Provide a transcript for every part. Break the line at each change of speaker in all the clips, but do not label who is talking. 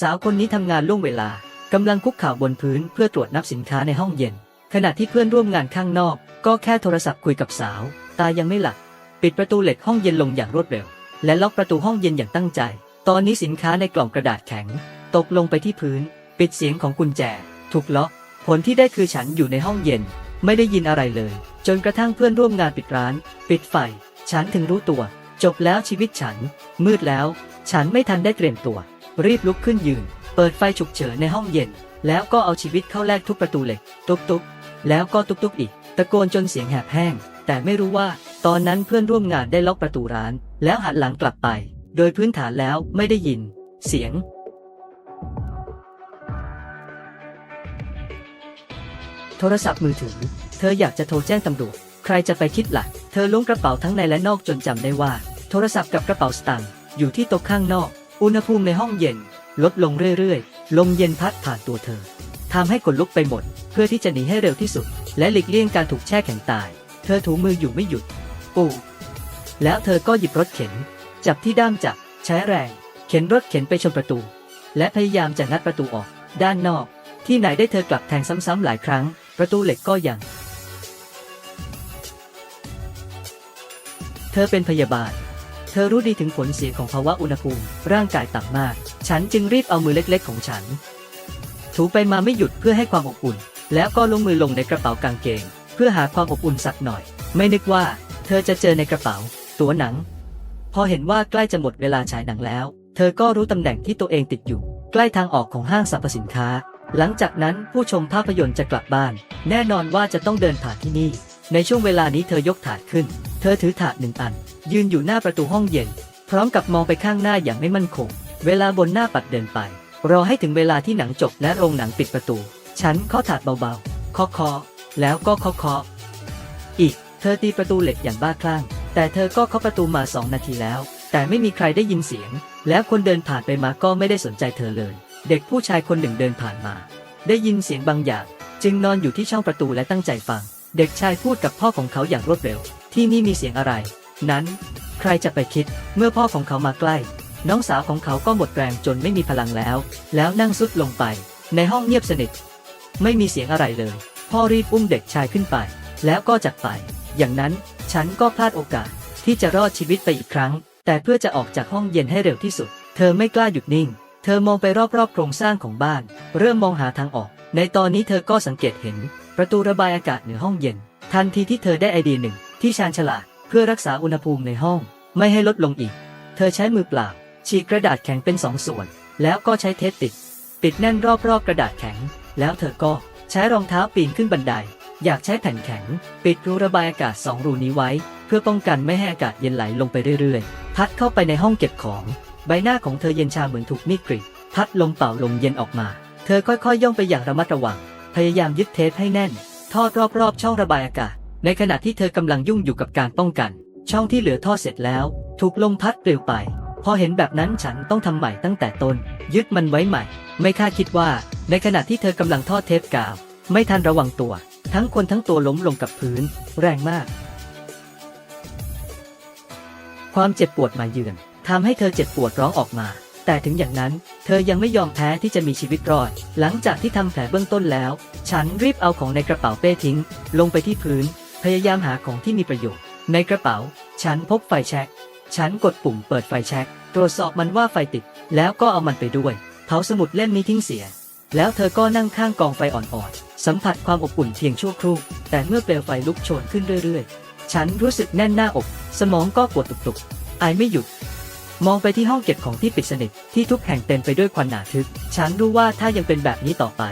สาวคนนี้ทำงานล่วงเวลากำลังคุกเข่าบนพื้นเพื่อตรวจนับสินค้าในห้องเย็น ขณะที่เพื่อนร่วมงานข้างนอก ก็แค่โทรศัพท์คุยกับสาว ตายังไม่หลับปิดประตูเหล็กห้องเย็นลงอย่างรวดเร็ว และล็อกประตูห้องเย็นอย่างตั้งใจ ตอนนี้สินค้าในกล่องกระดาษแข็ง ตกลงไปที่พื้น ปิดเสียงของกุญแจ ถูกล็อก ผลที่ได้คือฉันอยู่ในห้องเย็น ไม่ได้ยินอะไรเลย จนกระทั่งเพื่อนร่วมงานปิดร้าน ปิดไฟ ฉันถึงรู้ตัว จบแล้วชีวิตฉัน มืดแล้ว ฉันไม่ทันได้เตรียมตัว รีบลุกขึ้นยืน เปิดไฟฉุกเฉินในห้องเย็น แล้วก็เอาชีวิตเข้าแลกทุบประตูเหล็กตุบตุบแล้วก็ตุบตุบอีก ตะโกนจนเสียงแหบแห้ง แต่ไม่รู้ว่าตอนนั้นเพื่อนร่วมงานได้ล็อกประตูร้าน แล้วหันหลังกลับไป โดยพื้นฐานแล้วไม่ได้ยิน เสียงโทรศัพท์มือถือ เธออยากจะโทรแจ้งตำรวจ ใครจะไปคิดละ่ะ เธอล้วงกระเป๋าทั้งในและนอกจนจำได้ว่า โทรศัพท์กับกระเป๋าสตางค์อยู่ที่โต๊ะข้างนอก อุณหภูมิในห้องเย็น ลดลงเรื่อยๆ ลมเย็นพัดผ่านตัวเธอทำให้ขนลุกไปหมด เพื่อที่จะหนีให้เร็วที่สุด และหลีกเลี่ยงการถูกแช่แข็งตาย เธอถูมืออยู่ไม่หยุดปูแล้วเธอก็หยิบรถเข็น จับที่ด้ามจับใช้แรง เข็นรถเข็นไปชนประตู และพยายามจะงัดประตูออก ด้านนอก ที่ไหนได้เธอกลับแทงซ้ำๆหลายครั้ง ประตูเหล็กก็ยัง เธอเป็นพยาบาล ธอรู้ดีถึงผลเสียของภาวะอุณหภูมิ ร่างกายต่ำมาก ฉันจึงรีบเอามือเล็กๆ ของฉัน ถูไปมาไม่หยุดเพื่อให้ความอบอุ่น แล้วก็ลงมือลงในกระเป๋ากางเกง เพื่อหาความอบอุ่นสักหน่อย ไม่นึกว่า เธอจะเจอในกระเป๋า ตัวหนัง พอเห็นว่าใกล้จะหมดเวลาฉายหนังแล้ว เธอก็รู้ตำแหน่งที่ตัวเองติดอยู่ ใกล้ทางออกของห้างสรรพสินค้า หลังจากนั้นผู้ชมภาพยนตร์จะกลับบ้าน แน่นอนว่าจะต้องเดินผ่านที่นี่ ในช่วงเวลานี้เธอยกถาดขึ้น ธอถือถาดหนึ่งอัน ยืนอยู่หน้าประตูห้องเย็น พร้อมกับมองไปข้างหน้าอย่างไม่มั่นคง เวลาบนหน้าปัดเดินไป รอให้ถึงเวลาที่หนังจบและโรงหนังปิดประตู ฉันเคาะถาดเบาๆเคาะเคาะแล้วก็เคาะเคาะอีก เธอตีประตูเหล็กอย่างบ้าคลั่ง แต่เธอก็เคาะประตูมาสองนาทีแล้ว แต่ไม่มีใครได้ยินเสียง แล้วคนเดินผ่านไปมาก็ไม่ได้สนใจเธอเลย เด็กผู้ชายคนหนึ่งเดินผ่านมา ได้ยินเสียงบางอย่าง จึงนอนอยู่ที่ช่องประตูและตั้งใจฟัง เด็กชายพูดกับพ่อของเขาอย่างรวดเร็ว ที่นี่มีเสียงอะไร นั้น ใครจะไปคิด เมื่อพ่อของเขามาใกล้ น้องสาวของเขาก็หมดแรงจนไม่มีพลังแล้ว แล้วนั่งซุดลงไป ในห้องเงียบสนิท ไม่มีเสียงอะไรเลย พ่อรีบอุ้มเด็กชายขึ้นไป แล้วก็จากไป อย่างนั้นฉันก็พลาดโอกาสที่จะรอดชีวิตไปอีกครั้ง แต่เพื่อจะออกจากห้องเย็นให้เร็วที่สุด เธอไม่กล้าหยุดนิ่ง เธอมองไปรอบๆโครงสร้างของบ้าน เริ่มมองหาทางออก ในตอนนี้เธอก็สังเกตเห็น ประตูระบายอากาศเหนือห้องเย็น ทันทีที่เธอได้ไอเดียหนึ่ง ที่ชาญฉลาดเพื่อรักษาอุณหภูมิในห้อง ไม่ให้ลดลงอีก เธอใช้มือเปล่า ฉีกกระดาษแข็งเป็นสองส่วน แล้วก็ใช้เทปติดปิดแน่นรอบๆกระดาษแข็ง แล้วเธอก็ใช้รองเท้าปีนขึ้นบันได อยากใช้แผ่นแข็ง ปิดรูระบายอากาศสองรูนี้ไว้ เพื่อป้องกันไม่ให้อากาศเย็นไหลลงไปเรื่อยๆ พัดเข้าไปในห้องเก็บของ ใบหน้าของเธอเย็นชาเหมือนถูกมีดกรีดพัดลมเป่าลมเย็นออกมา เธอค่อยๆ ย่องไปอย่างระมัดระวัง พยายามยึดเทปให้แน่น ทอดรอบๆ ช่องระบายอากาศ ในขณะที่เธอกำลังยุ่งอยู่กับการป้องกัน ช่องที่เหลือท่อเสร็จแล้ว ถูกลมพัดปลิวไป พอเห็นแบบนั้นฉันต้องทำใหม่ตั้งแต่ต้น ยึดมันไว้ใหม่ ไม่คาดคิดว่า ในขณะที่เธอกำลังทอดเทปกาว ไม่ทันระวังตัว ทั้งคนทั้งตัวล้มลงกับพื้น แรงมาก ความเจ็บปวดมาเยือนทำให้เธอเจ็บปวดร้องออกมาแต่ถึงอย่างนั้น เธอยังไม่ยอมแพ้ที่จะมีชีวิตรอด หลังจากที่ทำแผลเบื้องต้นแล้ว ฉันรีบเอาของในกระเป๋าเป้ทิ้ง ลงไปที่พื้น พยายามหาของที่มีประโยชน์ ในกระเป๋า ฉันพบไฟแช็ก ฉันกดปุ่มเปิดไฟแช็ก ตรวจสอบมันว่าไฟติด แล้วก็เอามันไปด้วย เผาสมุดเล่มนี้ทิ้งเสีย แล้วเธอก็นั่งข้างกองไฟอ่อนๆ สัมผัสความอบอุ่นเพียงชั่วครู่ แต่เมื่อเปลวไฟลุกโชนขึ้นเรื่อยๆ ฉันรู้สึกแน่นหน้าอก สมองก็ปวดตุกๆ ไอไม่หยุด มองไปที่ห้องเก็บของที่ปิดสนิท ที่ทุกแห่งเต็มไปด้วยควันหนาทึบ ฉันรู้ว่าถ้ายังเป็นแบบนี้ต่อไป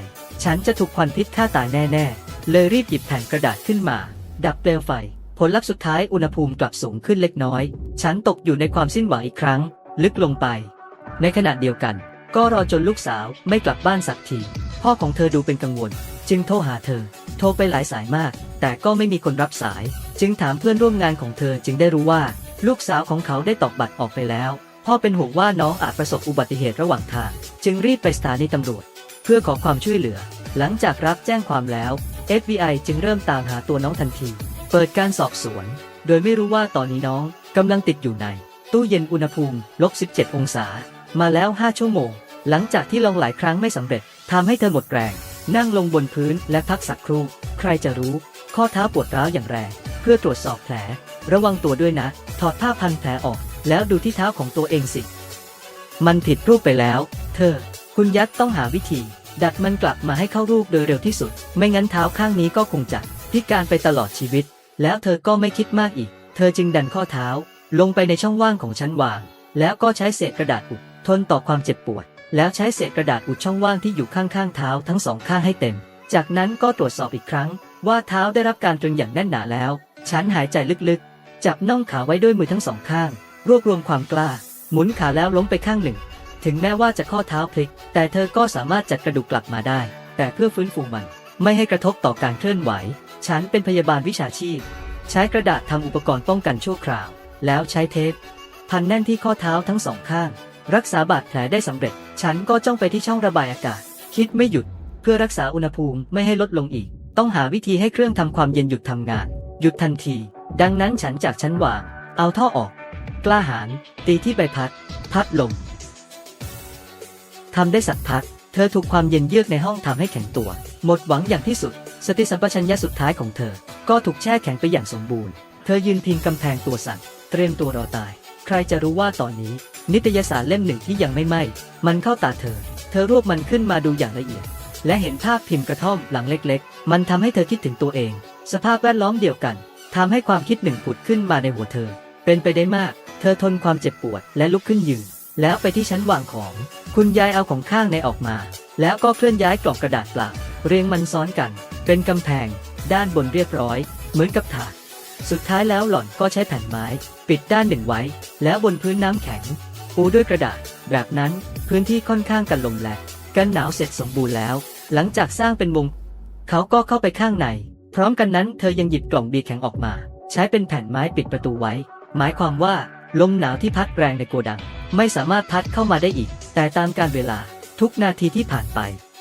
ฉันจะถูกควันพิษฆ่าตายแน่ๆ เลยรีบหยิบแผ่นกระดาษขึ้นมา ดับเปลวไฟ ผลลัพธ์สุดท้ายอุณหภูมิกลับสูงขึ้นเล็กน้อย ฉันตกอยู่ในความสิ้นหวังอีกครั้ง ลึกลงไป ในขณะเดียวกัน ก็รอจนลูกสาวไม่กลับบ้านสักที พ่อของเธอดูเป็นกังวล จึงโทรหาเธอ โทรไปหลายสายมาก แต่ก็ไม่มีคนรับสาย จึงถามเพื่อนร่วมงานของเธอจึงได้รู้ว่า ลูกสาวของเขาได้ตอกบัตรออกไปแล้ว พ่อเป็นห่วงว่าน้องอาจประสบอุบัติเหตุระหว่างทาง จึงรีบไปสถานีตำรวจ เพื่อขอความช่วยเหลือ หลังจากรับแจ้งความแล้ว FBI จึงเริ่มตามหาตัวน้องทันที เปิดการสอบสวน โดยไม่รู้ว่าตอนนี้น้องกำลังติดอยู่ใน ตู้เย็นอุณหภูมิลบ 17 องศา มาแล้ว 5 ชั่วโมง หลังจากที่ลองหลายครั้งไม่สำเร็จทำให้เธอหมดแรง นั่งลงบนพื้นและพักสักครู่ ใครจะรู้ ข้อเท้าปวดร้าวอย่างแรง เพื่อตรวจสอบแผล ระวังตัวด้วยนะ ถอดผ้าพันแผลออก แล้วดูที่เท้าของตัวเองสิ มันผิดรูปไปแล้ว เธอ คุณยักษ์ต้องหาวิธี ดัดมันกลับมาให้เข้ารูปโดยเร็วที่สุด ไม่งั้นเท้าข้างนี้ก็คงจะพิการไปตลอดชีวิต แล้วเธอก็ไม่คิดมากอีก เธอจึงดันข้อเท้า ลงไปในช่องว่างของชั้นวาง แล้วก็ใช้เศษกระดาษอุดทนต่อความเจ็บปวด แล้วใช้เศษกระดาษอุดช่องว่างที่อยู่ข้างๆเท้าทั้งสองข้างให้เต็ม จากนั้นก็ตรวจสอบอีกครั้ง ว่าเท้าได้รับการตรึงอย่างแน่นหนาแล้ว ฉันหายใจลึกๆ จับน่องขาไว้ด้วยมือทั้งสองข้าง รวบรวมความกล้า หมุนขาแล้วล้มไปข้างหนึ่ง ถึงแม้ว่าจะข้อเท้าพลิก แต่เธอก็สามารถจัดกระดูกกลับมาได้ แต่เพื่อฟื้นฟูมัน ไม่ให้กระทบต่อการเคลื่อนไหว ฉันเป็นพยาบาลวิชาชีพ ใช้กระดาษทำอุปกรณ์ป้องกันชั่วคราว แล้วใช้เทป พันแน่นที่ข้อเท้าทั้งสองข้าง รักษาบาดแผลได้สำเร็จ ฉันก็จ้องไปที่ช่องระบายอากาศ คิดไม่หยุด เพื่อรักษาอุณหภูมิไม่ให้ลดลงอีก ต้องหาวิธีให้เครื่องทำความเย็นหยุดทำงาน หยุดทันที ดังนั้นฉันจากชั้นวาง เอาท่อออก กล้าหาญตีที่ใบพัด พัดลม ทำได้สักพัก เธอถูกความเย็นเยือกในห้องทำให้แข็งตัว หมดหวังอย่างที่สุด สติสัมปชัญญะสุดท้ายของเธอ ก็ถูกแช่แข็งไปอย่างสมบูรณ์ เธอยืนพิงกำแพงตัวสั่น เตรียมตัวรอตาย ใครจะรู้ว่าตอนนี้ นิตยสารเล่มหนึ่งที่ยังไม่ไหม้ มันเข้าตาเธอ เธอรวบมันขึ้นมาดูอย่างละเอียด และเห็นภาพพิมพ์กระท่อมหลังเล็ก ๆ มันทำให้เธอคิดถึงตัวเอง สภาพแวดล้อมเดียวกันทำให้ความคิดหนึ่งผุดขึ้นมาในหัวเธอ เป็นไปได้มาก เธอทนความเจ็บปวดและลุกขึ้นยืน แล้วไปที่ชั้นวางของ คุณยายเอาของข้างในออกมา แล้วก็เคลื่อนย้ายกล่องกระดาษเปล่าเรียงมันซ้อนกัน เป็นกำแพง ด้านบนเรียบร้อย เหมือนกับถาด สุดท้ายแล้วหล่อนก็ใช้แผ่นไม้ ปิดด้านหนึ่งไว้ แล้วบนพื้นน้ำแข็งปูด้วยกระดาษ แบบนั้นพื้นที่ค่อนข้างกันลมและกันหนาวเสร็จสมบูรณ์แล้ว หลังจากสร้างเป็นวงเขาก็เข้าไปข้างใน พร้อมกันนั้นเธอยังหยิบกล่องบีแข็งออกมา ใช้เป็นแผ่นไม้ปิดประตูไว้ หมายความว่าลมหนาวที่พัดแรงในโกดัง ไม่สามารถพัดเข้ามาได้อีก แต่ตามการเวลา ทุกนาทีที่ผ่านไป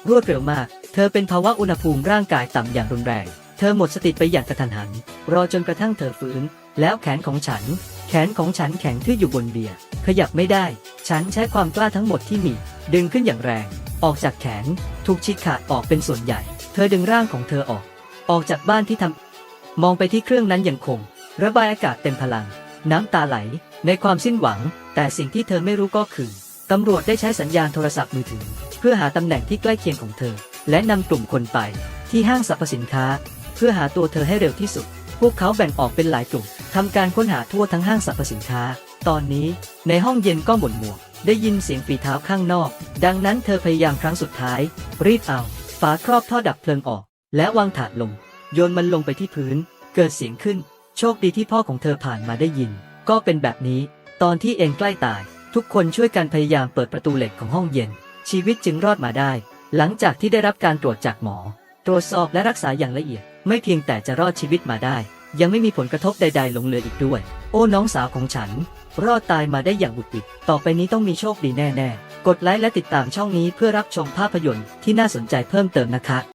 รวดเร็วมาก เธอเป็นภาวะอุณหภูมิร่างกายต่ำอย่างรุนแรง เธอหมดสติไปอย่างกระทันหัน รอจนกระทั่งเธอฟื้น แล้วแขนของฉัน แขนของฉันแข็งทื่ออยู่บนเบียร์ขยับไม่ได้ ฉันใช้ความกล้าทั้งหมดที่มี ดึงขึ้นอย่างแรง ออกจากแขน ถูกฉีกขาดออกเป็นส่วนใหญ่ เธอดึงร่างของเธอออก ออกจากบ้านที่ทำมองไปที่เครื่องนั้นยังคง ระบายอากาศเต็มพลัง น้ำตาไหล ในความสิ้นหวัง แต่สิ่งที่เธอไม่รู้ก็คือ ตำรวจได้ใช้สัญญาณโทรศัพท์มือถือ เพื่อหาตำแหน่งที่ใกล้เคียงของเธอ และนำกลุ่มคนไป ที่ห้างสรรพสินค้า เพื่อหาตัวเธอให้เร็วที่สุด พวกเขาแบ่งออกเป็นหลายกลุ่มทำการค้นหาทั่วทั้งห้างสรรพสินค้า ตอนนี้ ในห้องเย็นก็หม่นหมวกได้ยินเสียงฝีเท้าข้างนอก ดังนั้นเธอพยายามครั้งสุดท้าย รีดเอาฝาครอบท่อดับเพลิงออก และวางถาดลง โยนมันลงไปที่พื้น เกิดเสียงขึ้น โชคดีที่พ่อของเธอผ่านมาได้ยิน ก็เป็นแบบนี้ ตอนที่เองใกล้ตาย ทุกคนช่วยกันพยายามเปิดประตูเหล็กของห้องเย็น ชีวิตจึงรอดมาได้ หลังจากที่ได้รับการตรวจจากหมอ ตรวจสอบและรักษาอย่างละเอียด ไม่เพียงแต่จะรอดชีวิตมาได้ ยังไม่มีผลกระทบใด ๆ หลงเหลืออีกด้วย โอ้น้องสาวของฉัน รอดตายมาได้อย่างบุดบิดต่อไปนี้ต้องมีโชคดีแน่ ๆ กดไลค์และติดตามช่องนี้เพื่อรับชมภาพยนตร์ที่น่าสนใจเพิ่มเติมนะคะ